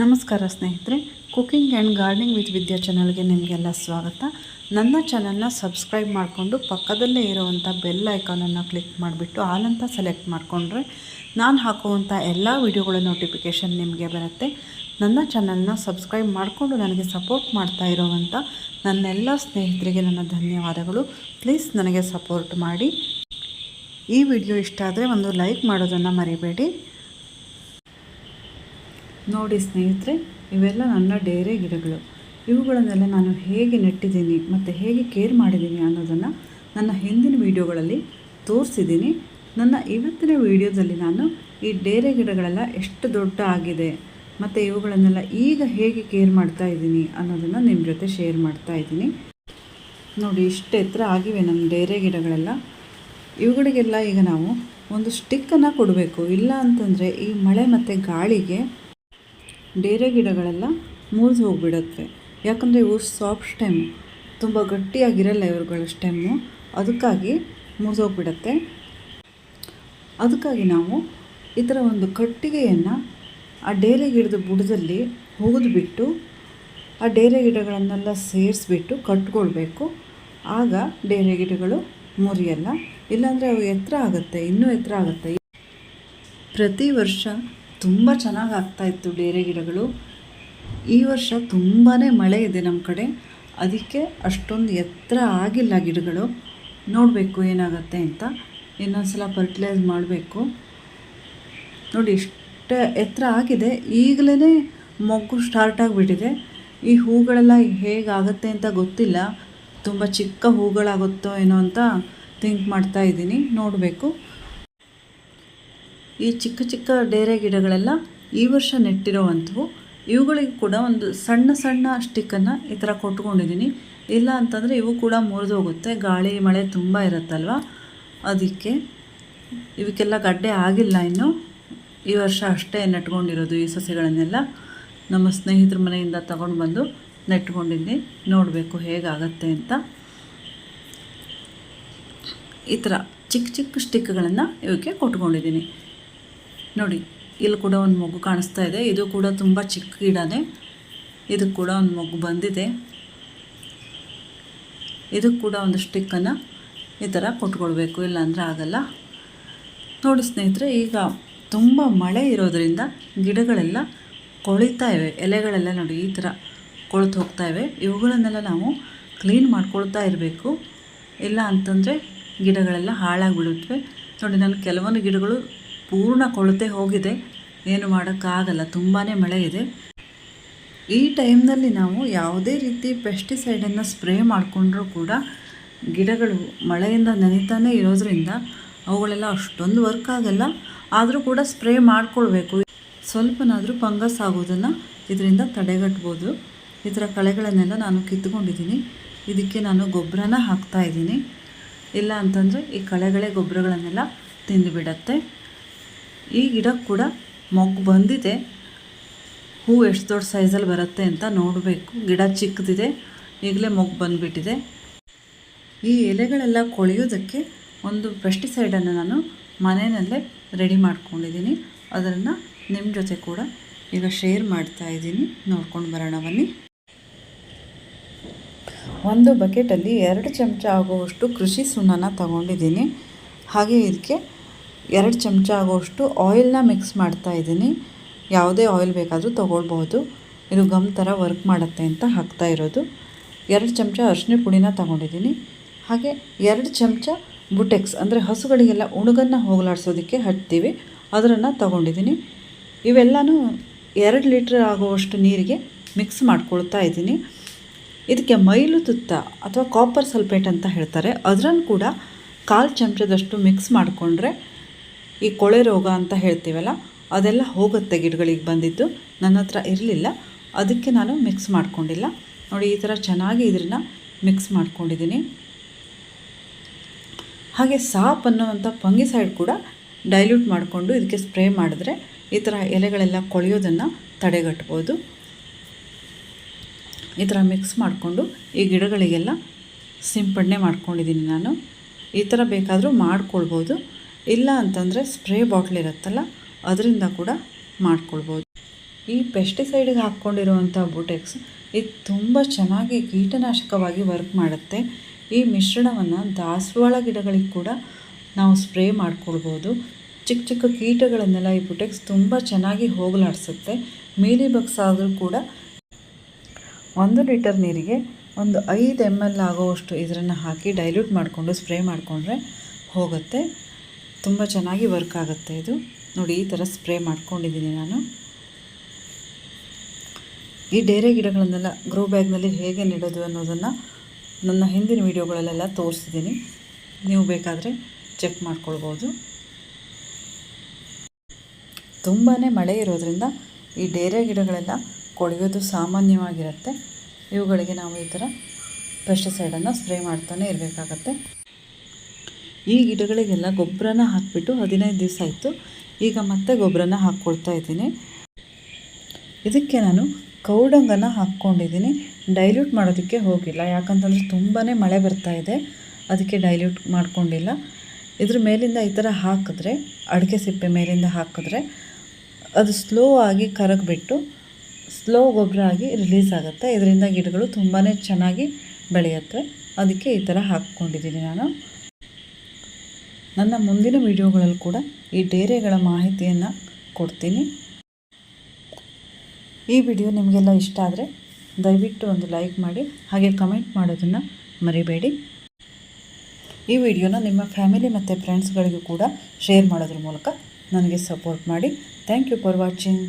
ನಮಸ್ಕಾರ ಸ್ನೇಹಿತರೆ cooking and gardening with Vidya ಚಾನಲ್ಗೆ ನಿಮಗೆಲ್ಲ ಸ್ವಾಗತ. ನನ್ನ ಚಾನಲ್ನ ಸಬ್ಸ್ಕ್ರೈಬ್ ಮಾಡಿಕೊಂಡು ಪಕ್ಕದಲ್ಲೇ ಇರೋವಂಥ ಬೆಲ್ ಐಕಾನನ್ನು ಕ್ಲಿಕ್ ಮಾಡಿಬಿಟ್ಟು ಆಲಂತ ಸೆಲೆಕ್ಟ್ ಮಾಡಿಕೊಂಡ್ರೆ ನಾನು ಹಾಕುವಂಥ ಎಲ್ಲ ವಿಡಿಯೋಗಳ ನೋಟಿಫಿಕೇಷನ್ ನಿಮಗೆ ಬರುತ್ತೆ. ನನ್ನ ಚಾನಲ್ನ ಸಬ್ಸ್ಕ್ರೈಬ್ ಮಾಡಿಕೊಂಡು ನನಗೆ ಸಪೋರ್ಟ್ ಮಾಡ್ತಾ ಇರೋವಂಥ ನನ್ನೆಲ್ಲ ಸ್ನೇಹಿತರಿಗೆ ನನ್ನ ಧನ್ಯವಾದಗಳು. ಪ್ಲೀಸ್ ನನಗೆ ಸಪೋರ್ಟ್ ಮಾಡಿ. ಈ ವಿಡಿಯೋ ಇಷ್ಟ ಆದರೆ ಒಂದು ಲೈಕ್ ಮಾಡೋದನ್ನು ಮರಿಬೇಡಿ. ನೋಡಿ ಸ್ನೇಹಿತರೆ, ಇವೆಲ್ಲ ನನ್ನ ಡೇರೆ ಗಿಡಗಳು. ಇವುಗಳನ್ನೆಲ್ಲ ನಾನು ಹೇಗೆ ನೆಟ್ಟಿದ್ದೀನಿ ಮತ್ತು ಹೇಗೆ ಕೇರ್ ಮಾಡಿದ್ದೀನಿ ಅನ್ನೋದನ್ನು ನನ್ನ ಹಿಂದಿನ ವೀಡಿಯೋಗಳಲ್ಲಿ ತೋರಿಸಿದ್ದೀನಿ. ನನ್ನ ಇವತ್ತಿನ ವೀಡಿಯೋದಲ್ಲಿ ನಾನು ಈ ಡೇರೆ ಗಿಡಗಳೆಲ್ಲ ಎಷ್ಟು ದೊಡ್ಡ ಆಗಿದೆ, ಮತ್ತು ಇವುಗಳನ್ನೆಲ್ಲ ಈಗ ಹೇಗೆ ಕೇರ್ ಮಾಡ್ತಾ ಇದ್ದೀನಿ ಅನ್ನೋದನ್ನು ನಿಮ್ಮ ಜೊತೆ ಶೇರ್ ಮಾಡ್ತಾ ಇದ್ದೀನಿ. ನೋಡಿ, ಇಷ್ಟು ಎತ್ತರ ಆಗಿವೆ ನಮ್ಮ ಡೇರೆ ಗಿಡಗಳೆಲ್ಲ. ಇವುಗಳಿಗೆಲ್ಲ ಈಗ ನಾವು ಒಂದು ಸ್ಟಿಕ್ಕನ್ನು ಕೊಡಬೇಕು. ಇಲ್ಲ ಅಂತಂದರೆ ಈ ಮಳೆ ಮತ್ತು ಗಾಳಿಗೆ ಡೇರೆ ಗಿಡಗಳೆಲ್ಲ ಮುರಿದು ಹೋಗಿಬಿಡುತ್ತೆ. ಯಾಕಂದರೆ ಇವು ಸಾಫ್ಟ್ ಸ್ಟೆಮ್ ತುಂಬ ಗಟ್ಟಿಯಾಗಿರಲ್ಲ ಇವುಗಳ ಸ್ಟೆಮ್ಮು ಅದಕ್ಕಾಗಿ ಮುರಿದೋಗ್ಬಿಡತ್ತೆ ಅದಕ್ಕಾಗಿ ನಾವು ಈ ಥರ ಒಂದು ಕಟ್ಟಿಗೆಯನ್ನು ಆ ಡೇರೆ ಗಿಡದ ಬುಡದಲ್ಲಿ ಬಿಟ್ಟು ಆ ಡೇರೆ ಗಿಡಗಳನ್ನೆಲ್ಲ ಸೇರಿಸ್ಬಿಟ್ಟು ಕಟ್ಕೊಳ್ಬೇಕು. ಆಗ ಡೇರೆ ಗಿಡಗಳು ಮುರಿಯಲ್ಲ. ಇಲ್ಲಾಂದರೆ ಅವು ಎತ್ತರ ಆಗುತ್ತೆ, ಇನ್ನೂ ಎತ್ತರ ಆಗುತ್ತೆ. ಪ್ರತಿ ವರ್ಷ ತುಂಬ ಚೆನ್ನಾಗಿ ಆಗ್ತಾಯಿತ್ತು ಡೇರೆ ಗಿಡಗಳು. ಈ ವರ್ಷ ತುಂಬಾ ಮಳೆ ಇದೆ ನಮ್ಮ ಕಡೆ. ಅದಕ್ಕೆ ಅಷ್ಟೊಂದು ಎತ್ತರ ಆಗಿಲ್ಲ ಗಿಡಗಳು. ನೋಡಬೇಕು ಏನಾಗುತ್ತೆ ಅಂತ. ಇನ್ನೊಂದು ಸಲ ಫರ್ಟಿಲೈಸ್ ಮಾಡಬೇಕು. ನೋಡಿ, ಇಷ್ಟ ಎತ್ತರ ಆಗಿದೆ. ಈಗಲೇ ಮೊಗ್ಗು ಸ್ಟಾರ್ಟ್ ಆಗಿಬಿಟ್ಟಿದೆ. ಈ ಹೂಗಳೆಲ್ಲ ಹೇಗಾಗುತ್ತೆ ಅಂತ ಗೊತ್ತಿಲ್ಲ. ತುಂಬ ಚಿಕ್ಕ ಹೂಗಳಾಗುತ್ತೋ ಏನೋ ಅಂತ ಥಿಂಕ್ ಮಾಡ್ತಾ ಇದ್ದೀನಿ. ನೋಡಬೇಕು. ಈ ಚಿಕ್ಕ ಚಿಕ್ಕ ಡೇರೆ ಗಿಡಗಳೆಲ್ಲ ಈ ವರ್ಷ ನೆಟ್ಟಿರೋವಂಥವು. ಇವುಗಳಿಗೆ ಕೂಡ ಒಂದು ಸಣ್ಣ ಸಣ್ಣ ಸ್ಟಿಕ್ಕನ್ನು ಈ ಥರ ಕೊಟ್ಕೊಂಡಿದ್ದೀನಿ ಇಲ್ಲ ಅಂತಂದರೆ ಇವು ಕೂಡ ಮುರಿದು ಹೋಗುತ್ತೆ. ಗಾಳಿ, ಮಳೆ ತುಂಬ ಇರುತ್ತಲ್ವ? ಅದಕ್ಕೆ ಇವಕ್ಕೆಲ್ಲ ಗಡ್ಡೆ ಆಗಿಲ್ಲ ಇನ್ನು. ಈ ವರ್ಷ ಅಷ್ಟೇ ನೆಟ್ಕೊಂಡಿರೋದು ಈ ಸಸಿಗಳನ್ನೆಲ್ಲ. ನಮ್ಮ ಸ್ನೇಹಿತರ ಮನೆಯಿಂದ ತಗೊಂಡು ಬಂದು ನೆಟ್ಕೊಂಡಿದ್ದೀನಿ ನೋಡಬೇಕು ಹೇಗಾಗತ್ತೆ ಅಂತ. ಈ ಥರ ಚಿಕ್ಕ ಚಿಕ್ಕ ಸ್ಟಿಕ್ಗಳನ್ನು ಇವಕ್ಕೆ ಕೊಟ್ಕೊಂಡಿದ್ದೀನಿ ನೋಡಿ, ಇಲ್ಲಿ ಕೂಡ ಒಂದು ಮಗು ಕಾಣಿಸ್ತಾ ಇದೆ. ಇದು ಕೂಡ ತುಂಬ ಚಿಕ್ಕ ಗಿಡನೇ. ಇದಕ್ಕೆ ಕೂಡ ಒಂದು ಮಗು ಬಂದಿದೆ. ಇದಕ್ಕೆ ಕೂಡ ಒಂದು ಸ್ಟಿಕ್ಕನ್ನು ಈ ಥರ ಕೊಟ್ಕೊಳ್ಬೇಕು, ಇಲ್ಲಾಂದರೆ ಆಗಲ್ಲ. ನೋಡಿ ಸ್ನೇಹಿತರೆ, ಈಗ ತುಂಬ ಮಳೆ ಇರೋದರಿಂದ ಗಿಡಗಳೆಲ್ಲ ಕೊಳಿತಾ ಇವೆ. ಎಲೆಗಳೆಲ್ಲ ನೋಡಿ ಈ ಥರ ಕೊಳೆತು ಹೋಗ್ತಾ ಇವೆ. ಇವುಗಳನ್ನೆಲ್ಲ ನಾವು ಕ್ಲೀನ್ ಮಾಡ್ಕೊಳ್ತಾ ಇರಬೇಕು. ಇಲ್ಲ ಅಂತಂದರೆ ಗಿಡಗಳೆಲ್ಲ ಹಾಳಾಗಿಬಿಡುತ್ತವೆ. ನೋಡಿ, ನಾನು ಕೆಲವೊಂದು ಗಿಡಗಳು ಪೂರ್ಣ ಕೊಳತೆ ಹೋಗಿದೆ. ಏನು ಮಾಡೋಕ್ಕಾಗಲ್ಲ. ತುಂಬಾ ಮಳೆ ಇದೆ. ಈ ಟೈಮ್ನಲ್ಲಿ ನಾವು ಯಾವುದೇ ರೀತಿ ಪೆಸ್ಟಿಸೈಡನ್ನು ಸ್ಪ್ರೇ ಮಾಡಿಕೊಂಡ್ರೂ ಕೂಡ ಗಿಡಗಳು ಮಳೆಯಿಂದ ನೆನೀತಾನೆ ಇರೋದ್ರಿಂದ ಅವುಗಳೆಲ್ಲ ಅಷ್ಟೊಂದು ವರ್ಕ್ ಆಗಲ್ಲ. ಆದರೂ ಕೂಡ ಸ್ಪ್ರೇ ಮಾಡಿಕೊಳ್ಬೇಕು. ಸ್ವಲ್ಪನಾದರೂ ಫಂಗಸ್ ಆಗೋದನ್ನು ಇದರಿಂದ ತಡೆಗಟ್ಬೋದು. ಈ ಥರ ಕಳೆಗಳನ್ನೆಲ್ಲ ನಾನು ಕಿತ್ಕೊಂಡಿದ್ದೀನಿ ಇದಕ್ಕೆ ನಾನು ಗೊಬ್ಬರನ ಹಾಕ್ತಾ ಇದ್ದೀನಿ. ಇಲ್ಲ ಅಂತಂದರೆ ಈ ಕಳೆಗಳೇ ಗೊಬ್ಬರಗಳನ್ನೆಲ್ಲ ತಿಂದುಬಿಡತ್ತೆ ಈ ಗಿಡ ಕೂಡ ಮೊಗ್ಗು ಬಂದಿದೆ. ಹೂ ಎಷ್ಟು ದೊಡ್ಡ ಸೈಜಲ್ಲಿ ಬರುತ್ತೆ ಅಂತ ನೋಡಬೇಕು. ಗಿಡ ಚಿಕ್ಕದಿದೆ, ಈಗಲೇ ಮೊಗ್ಗು ಬಂದುಬಿಟ್ಟಿದೆ. ಈ ಎಲೆಗಳೆಲ್ಲ ಕೊಳೆಯೋದಕ್ಕೆ ಒಂದು ಪೆಸ್ಟಿಸೈಡನ್ನು ನಾನು ಮನೆಯಲ್ಲೇ ರೆಡಿ ಮಾಡ್ಕೊಂಡಿದ್ದೀನಿ. ಅದನ್ನು ನಿಮ್ಮ ಜೊತೆ ಕೂಡ ಈಗ ಶೇರ್ ಮಾಡ್ತಾ ಇದ್ದೀನಿ. ನೋಡ್ಕೊಂಡು ಬರೋಣ, ಬನ್ನಿ. ಒಂದು ಬಕೆಟಲ್ಲಿ ಎರಡು ಚಮಚ ಆಗುವಷ್ಟು ಕೃಷಿ ಸುಣ್ಣನ ತಗೊಂಡಿದ್ದೀನಿ. ಹಾಗೆ ಇದಕ್ಕೆ ಎರಡು ಚಮಚ ಆಗೋಷ್ಟು ಆಯಿಲ್ನ ಮಿಕ್ಸ್ ಮಾಡ್ತಾ ಇದ್ದೀನಿ. ಯಾವುದೇ ಆಯಿಲ್ ಬೇಕಾದರೂ ತೊಗೊಳ್ಬೋದು ಇದು ಗಮ್ ಥರ ವರ್ಕ್ ಮಾಡುತ್ತೆ ಅಂತ ಹಾಕ್ತಾ ಇರೋದು. ಎರಡು ಚಮಚ ಅರಿಶಿನ ಪುಡಿನ ತಗೊಂಡಿದ್ದೀನಿ. ಹಾಗೆ ಎರಡು ಚಮಚ ಬುಟೆಕ್ಸ್, ಅಂದರೆ ಹಸುಗಳಿಗೆಲ್ಲ ಉಣುಗನ್ನು ಹೋಗಲಾಡಿಸೋದಕ್ಕೆ ಹಟ್ತೀವಿ. ಅದರನ್ನು ತಗೊಂಡಿದ್ದೀನಿ. ಇವೆಲ್ಲನೂ ಎರಡು ಲೀಟ್ರ್ ಆಗುವಷ್ಟು ನೀರಿಗೆ ಮಿಕ್ಸ್ ಮಾಡ್ಕೊಳ್ತಾ ಇದ್ದೀನಿ. ಇದಕ್ಕೆ ಮೈಲು ತುತ್ತ ಅಥವಾ ಕಾಪರ್ ಸಲ್ಫೇಟ್ ಅಂತ ಹೇಳ್ತಾರೆ. ಅದರನ್ನು ಕೂಡ ಕಾಲು ಚಮಚದಷ್ಟು ಮಿಕ್ಸ್ ಮಾಡಿಕೊಂಡ್ರೆ ಈ ಕೊಳೆ ರೋಗ ಅಂತ ಹೇಳ್ತೀವಲ್ಲ, ಅದೆಲ್ಲ ಹೋಗುತ್ತೆ ಗಿಡಗಳಿಗೆ ಬಂದಿದ್ದು. ನನ್ನ ಹತ್ರ ಇರಲಿಲ್ಲ, ಅದಕ್ಕೆ ನಾನು ಮಿಕ್ಸ್ ಮಾಡ್ಕೊಂಡಿಲ್ಲ. ನೋಡಿ, ಈ ಥರ ಚೆನ್ನಾಗಿ ಇದನ್ನು ಮಿಕ್ಸ್ ಮಾಡ್ಕೊಂಡಿದ್ದೀನಿ. ಹಾಗೆ ಸಾಪ್ ಅನ್ನುವಂಥ ಪಂಗಿಸೈಡ್ ಕೂಡ ಡೈಲ್ಯೂಟ್ ಮಾಡಿಕೊಂಡು ಇದಕ್ಕೆ ಸ್ಪ್ರೇ ಮಾಡಿದ್ರೆ ಈ ಥರ ಎಲೆಗಳೆಲ್ಲ ಕೊಳೆಯೋದನ್ನು ತಡೆಗಟ್ಬೋದು. ಈ ಥರ ಮಿಕ್ಸ್ ಮಾಡಿಕೊಂಡು ಈ ಗಿಡಗಳಿಗೆಲ್ಲ ಸಿಂಪಡಣೆ ಮಾಡ್ಕೊಂಡಿದ್ದೀನಿ ನಾನು. ಈ ಥರ ಬೇಕಾದರೂ ಮಾಡ್ಕೊಳ್ಬೋದು. ಇಲ್ಲ ಅಂತಂದರೆ ಸ್ಪ್ರೇ ಬಾಟ್ಲ್ ಇರುತ್ತಲ್ಲ, ಅದರಿಂದ ಕೂಡ ಮಾಡ್ಕೊಳ್ಬೋದು. ಈ ಪೆಸ್ಟಿಸೈಡ್ಗೆ ಹಾಕ್ಕೊಂಡಿರುವಂಥ ಬುಟೆಕ್ಸ್ ಇದು ತುಂಬ ಚೆನ್ನಾಗಿ ಕೀಟನಾಶಕವಾಗಿ ವರ್ಕ್ ಮಾಡುತ್ತೆ. ಈ ಮಿಶ್ರಣವನ್ನು ದಾಸವಾಳ ಗಿಡಗಳಿಗೆ ಕೂಡ ನಾವು ಸ್ಪ್ರೇ ಮಾಡ್ಕೊಳ್ಬೋದು. ಚಿಕ್ಕ ಚಿಕ್ಕ ಕೀಟಗಳನ್ನೆಲ್ಲ ಈ ಬುಟೆಕ್ಸ್ ತುಂಬ ಚೆನ್ನಾಗಿ ಹೋಗಲಾಡಿಸುತ್ತೆ. ಮೀಲಿ ಬಗ್ಸ್ ಆದರೂ ಕೂಡ ಒಂದು ಲೀಟರ್ ನೀರಿಗೆ ಒಂದು ಐದು ಎಂ ಎಲ್ ಆಗೋವಷ್ಟು ಇದರನ್ನು ಹಾಕಿ ಡೈಲ್ಯೂಟ್ ಮಾಡಿಕೊಂಡು ಸ್ಪ್ರೇ ಮಾಡಿಕೊಂಡ್ರೆ ಹೋಗುತ್ತೆ. ತುಂಬ ಚೆನ್ನಾಗಿ ವರ್ಕ್ ಆಗುತ್ತೆ ಇದು. ನೋಡಿ, ಈ ಥರ ಸ್ಪ್ರೇ ಮಾಡ್ಕೊಂಡಿದ್ದೀನಿ ನಾನು. ಈ ಡೇರೆ ಗಿಡಗಳನ್ನೆಲ್ಲ ಗ್ರೋ ಬ್ಯಾಗ್ನಲ್ಲಿ ಹೇಗೆ ನೆಡೋದು ಅನ್ನೋದನ್ನು ನನ್ನ ಹಿಂದಿನ ವೀಡಿಯೋಗಳಲ್ಲೆಲ್ಲ ತೋರಿಸಿದ್ದೀನಿ. ನೀವು ಬೇಕಾದರೆ ಚೆಕ್ ಮಾಡ್ಕೊಳ್ಬೋದು. ತುಂಬಾ ಮಳೆ ಇರೋದರಿಂದ ಈ ಡೇರೆ ಗಿಡಗಳೆಲ್ಲ ಕೊಳೆಯೋದು ಸಾಮಾನ್ಯವಾಗಿರುತ್ತೆ. ಇವುಗಳಿಗೆ ನಾವು ಈ ಥರ ಪೆಸ್ಟಿಸೈಡನ್ನು ಸ್ಪ್ರೇ ಮಾಡ್ತಾನೆ ಇರಬೇಕಾಗತ್ತೆ. ಈ ಗಿಡಗಳಿಗೆಲ್ಲ ಗೊಬ್ಬರನ ಹಾಕಿಬಿಟ್ಟು ಹದಿನೈದು ದಿವಸ ಆಯಿತು. ಈಗ ಮತ್ತೆ ಗೊಬ್ಬರನ ಹಾಕ್ಕೊಳ್ತಾ ಇದ್ದೀನಿ. ಇದಕ್ಕೆ ನಾನು ಕೌಡಂಗನ ಹಾಕ್ಕೊಂಡಿದ್ದೀನಿ. ಡೈಲ್ಯೂಟ್ ಮಾಡೋದಕ್ಕೆ ಹೋಗಿಲ್ಲ. ಯಾಕಂತಂದರೆ ತುಂಬಾ ಮಳೆ ಬರ್ತಾ ಇದೆ. ಅದಕ್ಕೆ ಡೈಲ್ಯೂಟ್ ಮಾಡಿಕೊಂಡಿಲ್ಲ. ಇದ್ರ ಮೇಲಿಂದ ಈ ಥರ ಹಾಕಿದ್ರೆ, ಅಡಿಕೆ ಸಿಪ್ಪೆ ಮೇಲಿಂದ ಹಾಕಿದ್ರೆ ಅದು ಸ್ಲೋ ಆಗಿ ಕರಗಿಬಿಟ್ಟು ಸ್ಲೋ ಗೊಬ್ಬರ ಆಗಿ ರಿಲೀಸ್ ಆಗುತ್ತೆ. ಇದರಿಂದ ಗಿಡಗಳು ತುಂಬಾ ಚೆನ್ನಾಗಿ ಬೆಳೆಯುತ್ತೆ. ಅದಕ್ಕೆ ಈ ಥರ ಹಾಕ್ಕೊಂಡಿದ್ದೀನಿ ನಾನು. ನನ್ನ ಮುಂದಿನ ವಿಡಿಯೋಗಳಲ್ಲಿ ಕೂಡ ಈ ಡೇರೆಗಳ ಮಾಹಿತಿಯನ್ನು ಕೊಡ್ತೀನಿ. ಈ ವಿಡಿಯೋ ನಿಮಗೆಲ್ಲ ಇಷ್ಟ ಆದರೆ ದಯವಿಟ್ಟು ಒಂದು ಲೈಕ್ ಮಾಡಿ, ಹಾಗೆ ಕಮೆಂಟ್ ಮಾಡೋದನ್ನು ಮರಿಬೇಡಿ. ಈ ವಿಡಿಯೋನ ನಿಮ್ಮ ಫ್ಯಾಮಿಲಿ ಮತ್ತು ಫ್ರೆಂಡ್ಸ್ಗಳಿಗೂ ಕೂಡ ಶೇರ್ ಮಾಡೋದ್ರ ಮೂಲಕ ನನಗೆ ಸಪೋರ್ಟ್ ಮಾಡಿ. Thank you for watching